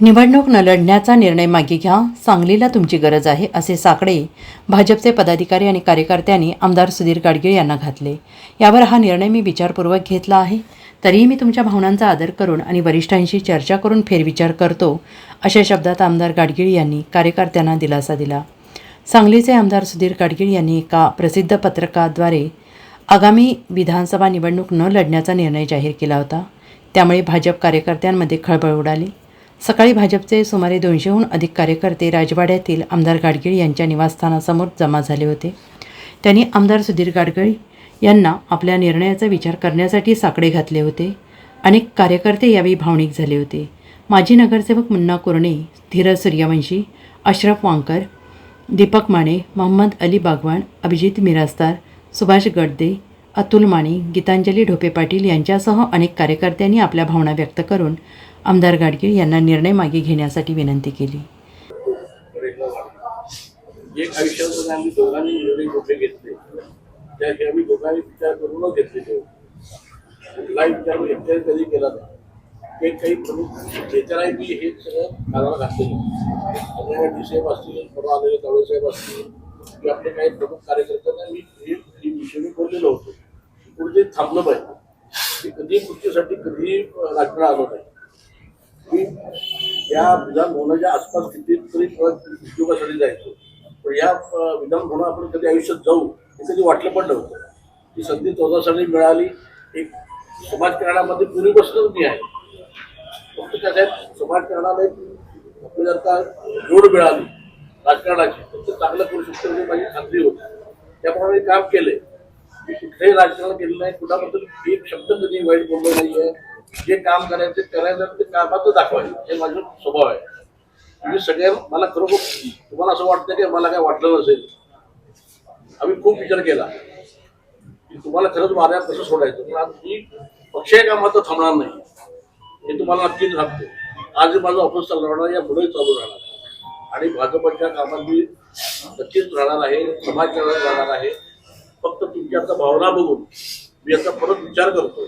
निवडणूक न लढण्याचा निर्णय मागे घ्या सांगलीला तुमची गरज आहे असे साकडे भाजपचे पदाधिकारी आणि कार्यकर्त्यांनी आमदार सुधीर गाडगीळ यांना घातले. यावर हा निर्णय मी विचारपूर्वक घेतला आहे. तरीही मी तुमच्या भावनांचा आदर करून आणि वरिष्ठांशी चर्चा करून फेरविचार करतो अशा शब्दात आमदार गाडगीळ यांनी कार्यकर्त्यांना दिलासा दिला. सांगलीचे आमदार सुधीर गाडगीळ यांनी एका प्रसिद्ध पत्रकाद्वारे आगामी विधानसभा निवडणूक न लढण्याचा निर्णय जाहीर केला होता. त्यामुळे भाजप कार्यकर्त्यांमध्ये खळबळ उडाली. सकाळी भाजपचे सुमारे दोनशेहून अधिक कार्यकर्ते राजवाड्यातील आमदार गाडगीळ यांच्या निवासस्थानासमोर जमा झाले होते. त्यांनी आमदार सुधीर गाडगीळ यांना आपल्या निर्णयाचा विचार करण्यासाठी साकडे घातले होते. अनेक कार्यकर्ते यावेळी भावनिक झाले होते. माजी नगरसेवक मुन्ना कुरणे धीरज सूर्यवंशी अशरफ वांकर दीपक माने मोहम्मद अली बागवान अभिजित मिरासदार सुभाष गडदे अतुल माने गीतांजली ढोपे पाटील यांच्यासह अनेक कार्यकर्त्यांनी आपल्या भावना व्यक्त करून आमदार गाडगीळ यांना निर्णय मागे घेण्यासाठी विनंती केली. एक आयुष्यामध्ये आम्ही दोघांनी निर्णय कुठे घेतले. त्याचे आम्ही दोघांनी विचार करूनच घेतले ते कुठलाही विचार एकट्याने कधी केला नाही. ते काही प्रमुख नेत्यालाही मी हे सगळं कानाला घातलेलं सगळ्या डी साहेब असतील परवा आलेले कावळे साहेब असतील की आपले काही प्रमुख कार्यकर्त्यांना मी हे विषयी बोललेलो होतो. पुढे थांबलं पाहिजे की कधी खुर्चीसाठी कधी राजकारण आलं नाही. की या विधान भवनाच्या आसपास कितीतरी उद्योगासाठी जायचो. पण या अ, विधान भवन आपण कधी आयुष्यात जाऊ हे कधी वाटलं पण नव्हतं. ही संधी चौदा साली मिळाली. एक समाजकारणामध्ये पूर्वीपासूनच मी आहे. फक्त त्याच्यात समाजकारणाला एक आपल्याला जर जोड मिळाली. राजकारणाची. फक्त चांगलं करू शकतो म्हणजे माझी खात्री होती. त्याप्रमाणे मी काम केले मी कुठलंही राजकारण केलं नाही. कुणाबद्दल एक शब्द कधी वाईट बोललो नाहीये. जे काम करायचे करायचं ते कामाचं दाखवायचं. हे माझं स्वभाव आहे. म्हणजे सगळ्या मला खरोखर तुम्हाला असं वाटतं की मला काय वाटलं नसेल. आम्ही खूप विचार केला. की तुम्हाला खरंच मार्यात कसं सोडायचं? पण आज मी पक्षीय कामात थांबणार नाही. हे तुम्हाला नक्कीच सांगतो. आज माझं ऑफिस चालू राहणार या पुढेही चालू राहणार आणि भाजपच्या कामात मी नक्कीच राहणार आहे समाज राहणार आहे. फक्त तुमची आता भावना बघून मी आता परत विचार करतो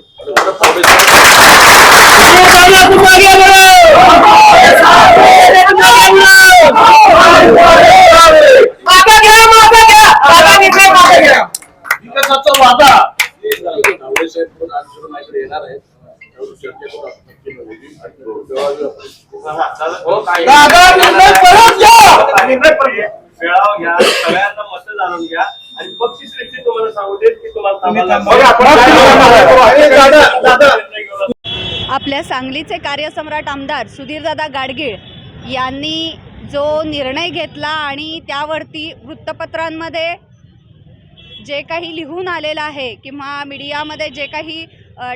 विकासाचा वादा. साहेब माझ्याकडे येणार आहेत. त्यावर चर्चा करू आपण. नक्की नव्हती. आणि तेव्हा दादा निर्णय परत घ्या निर्णय पण घ्या. वेळावर घ्या सगळ्यांना मत जाणून घ्या आणि पक्षी श्रेष्ठी तुम्हाला सांगू देत की तुम्हाला थांबायला बघा, आपण काय करणार आहे? अरे दादा दादा निर्णय घेऊन आपल्या सांगलीचे कार्यसम्राट आमदार सुधीरदादा गाडगीळ यांनी जो निर्णय घेतला आणि त्यावरती वृत्तपत्रांमध्ये जे काही लिहून आलेलं आहे किंवा मीडियामध्ये जे काही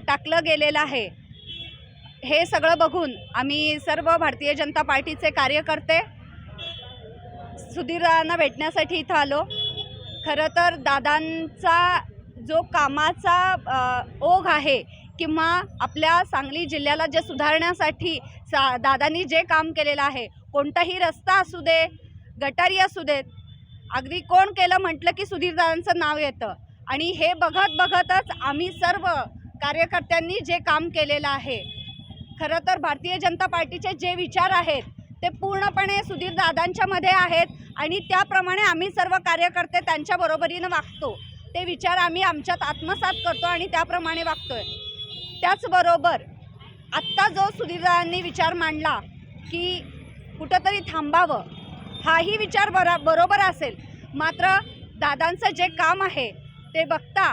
टाकलं गेलेलं आहे हे सगळं बघून आम्ही सर्व भारतीय जनता पार्टीचे कार्यकर्ते सुधीरदादांना भेटण्यासाठी इथं आलो. खरं तर दादांचा जो कामाचा ओघ आहे किंवा आपल्या सांगली जिल्ह्याला जे सुधारण्यासाठी सा दादांनी जे काम केलेलं आहे कोणताही रस्ता असू दे गटारी असू देत अगदी कोण केलं म्हटलं की सुधीरदादांचं नाव येतं. आणि हे बघत बघतच आम्ही सर्व कार्यकर्त्यांनी जे काम केलेलं आहे खरं तर भारतीय जनता पार्टीचे जे विचार आहेत ते पूर्णपणे सुधीरदादांच्यामध्ये आहेत आणि त्याप्रमाणे आम्ही सर्व कार्यकर्ते त्यांच्या बरोबरीनं वागतो. ते विचार आम्ही आमच्यात आत्मसात करतो आणि त्याप्रमाणे वागतोय. त्याचबरोबर आत्ता जो सुधीरदारांनी विचार मांडला की कुठंतरी थांबावं हाही विचार बरा बरोबर असेल. मात्र दादांचं जे काम आहे ते बघता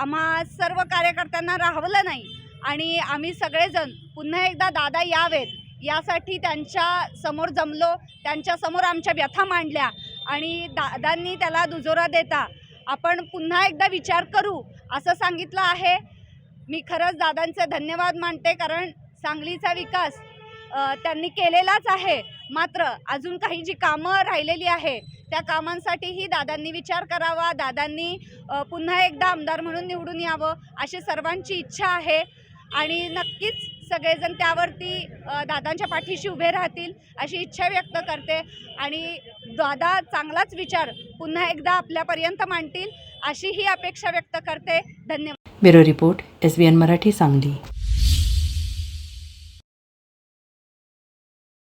आम्हा सर्व कार्यकर्त्यांना राहवलं नाही आणि आम्ही सगळेजण पुन्हा एकदा दादा यावेत यासाठी त्यांच्यासमोर जमलो त्यांच्यासमोर आमच्या व्यथा मांडल्या आणि दादांनी त्याला दुजोरा देता आपण पुन्हा एकदा विचार करू असं सांगितलं आहे. मी खरंच दादांचे धन्यवाद मानते कारण सांगलीचा विकास त्यांनी केलेलाच आहे. मात्र अजून काही जी कामं राहिलेली आहे त्या कामांसाठीही दादांनी विचार करावा दादांनी पुन्हा एकदा आमदार म्हणून निवडून यावं अशी सर्वांची इच्छा आहे. आणि नक्कीच सगळेजण त्यावरती दादांच्या पाठीशी उभे राहतील अशी इच्छा व्यक्त करते. आणि दादा चांगलाच विचार पुन्हा एकदा आपल्यापर्यंत मांडतील अशी ही अपेक्षा व्यक्त करते. धन्यवाद. Bureau report S B N Marathi Sangli.